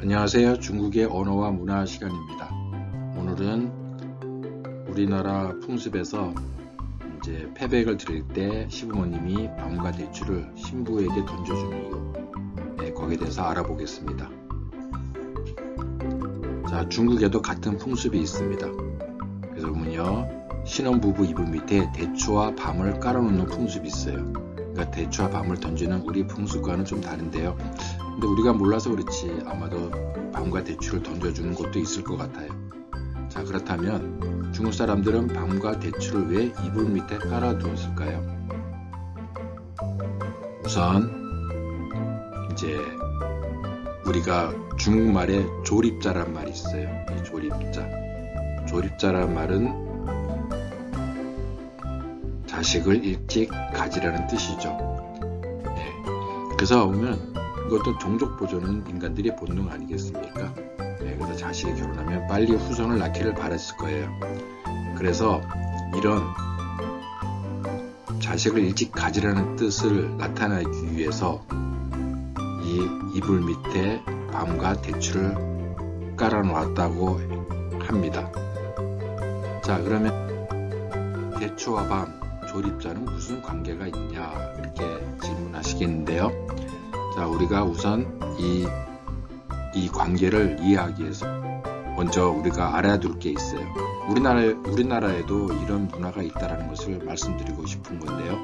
안녕하세요. 중국의 언어와 문화 시간입니다. 오늘은 우리나라 풍습에서 이제 패백을 드릴 때 시부모님이 방과 대추를 신부에게 던져주는 이유, 네, 거기에 대해서 알아보겠습니다. 자, 중국에도 같은 풍습이 있습니다. 그래서 보면요, 신혼부부 이불 밑에 대추와 밤을 깔아놓는 풍습이 있어요. 그러니까 대추와 밤을 던지는 우리 풍습과는 좀 다른데요. 근데 우리가 몰라서 그렇지 아마도 밤과 대추를 던져주는 곳도 있을 것 같아요. 자 그렇다면 중국 사람들은 밤과 대추를 왜 이불 밑에 깔아두었을까요? 우선 이제 우리가 중국말에 조립자란 말이 있어요. 이 조립자. 조립자란 말은 자식을 일찍 가지라는 뜻이죠. 네. 그래서 보면 이것도 종족 보존은 인간들의 본능 아니겠습니까? 네, 그래서 자식이 결혼하면 빨리 후손을 낳기를 바랐을 거예요. 그래서 이런 자식을 일찍 가지라는 뜻을 나타내기 위해서 이 이불 밑에 밤과 대추를 깔아 놓았다고 합니다. 자, 그러면 대추와 밤, 조립자는 무슨 관계가 있냐 이렇게 질문하시겠는데요. 자, 우리가 우선 이, 이 관계를 이해하기 위해서 먼저 우리가 알아둘 게 있어요. 우리나라, 우리나라에도 이런 문화가 있다는 것을 말씀드리고 싶은 건데요.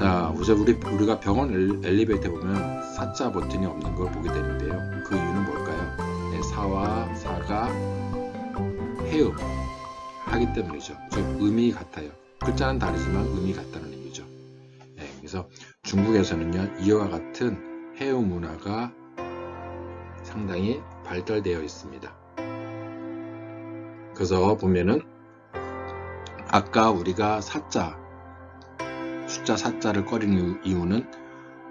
자, 우선 우리, 우리가 병원 엘- 엘리베이터에 보면 사자 버튼이 없는 걸 보게 되는데요. 그 이유는 뭘까요? 네, 사와 사가 해음 하기 때문이죠. 즉, 의미 같아요. 글자는 다르지만 의미 같다는 의미죠. 네, 그래서 중국에서는요, 이와 같은 해외 문화가 상당히 발달되어 있습니다. 그래서 보면은 아까 우리가 사자, 숫자 사자를 꺼리는 이유는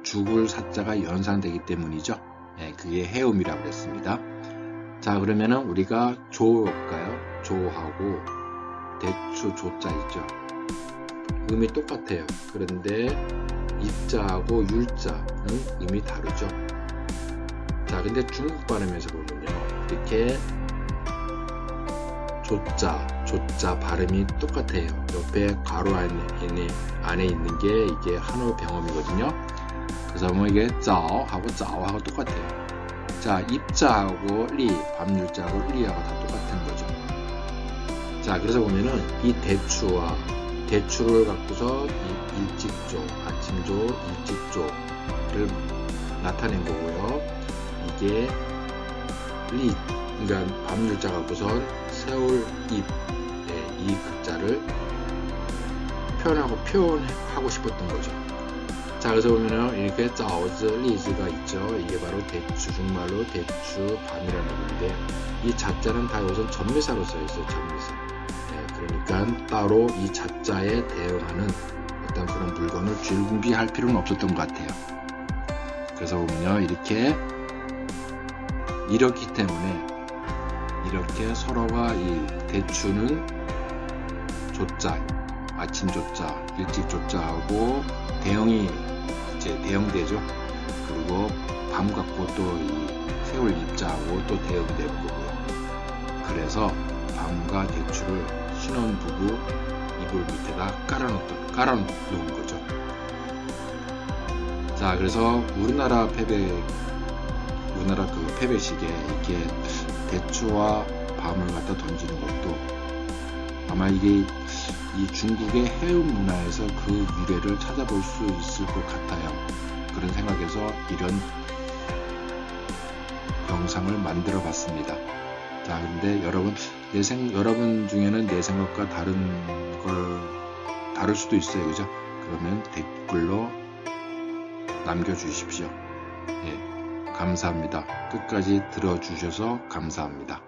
죽을 사자가 연상되기 때문이죠. 네, 그게 해음이라고 그랬습니다. 자, 그러면은 우리가 조일까요? 조하고 대추 조자 있죠. 음이 똑같아요. 그런데 입자하고 율자는 의미 다르죠. 자, 근데 중국 발음에서 보면요. 이렇게 조자, 조자 발음이 똑같아요. 옆에 가로 안에, 안에 있는 게 이게 한어 병음이거든요. 그래서 뭐 이게 짜오하고 짜오하고 똑같아요. 자, 입자하고 리, 밤율자하고 리하고 다 똑같은 거죠. 자, 그래서 보면은 이 대추와 대추를 갖고서 이 일찍조, 아침조, 일찍조를 나타낸 거고요. 이게 리, 그러니까 밤율자 갖고선 세월 잎, 네, 이 글자를 표현하고 표현하고 싶었던 거죠. 자, 그래서 보면은 이렇게 짜오즈, 리즈가 있죠. 이게 바로 대추, 중말로 대추, 밤이라는 건데 이 자자는 다 우선 전미사로 써 있어요. 전미사. 네, 그러니까 따로 이 자자에 대응하는 어떤 그런 물건을 준비할 필요는 없었던 것 같아요. 그래서 보면요, 이렇게 이렇기 때문에 이렇게 서로가 이 대추는 조자, 아침 조자, 일찍 조자하고 대형이 이제 대형되죠. 그리고 밤 갖고 또 이 세월 입자하고 또 대형되는 거고요. 그래서 밤과 대추를 신혼 부부 이불 밑에다 깔아놓던, 깔아놓은 거죠. 자, 그래서 우리나라 패배, 우리나라 그 패배식에 이렇게 대추와 밤을 갖다 던지는 것도 아마 이게 이 중국의 해운 문화에서 그 유래를 찾아볼 수 있을 것 같아요. 그런 생각에서 이런 영상을 만들어 봤습니다. 자, 근데 여러분, 내 생, 여러분 중에는 내 생각과 다른 걸 다를 수도 있어요. 그죠? 그러면 댓글로 남겨주십시오. 예, 감사합니다. 끝까지 들어주셔서 감사합니다.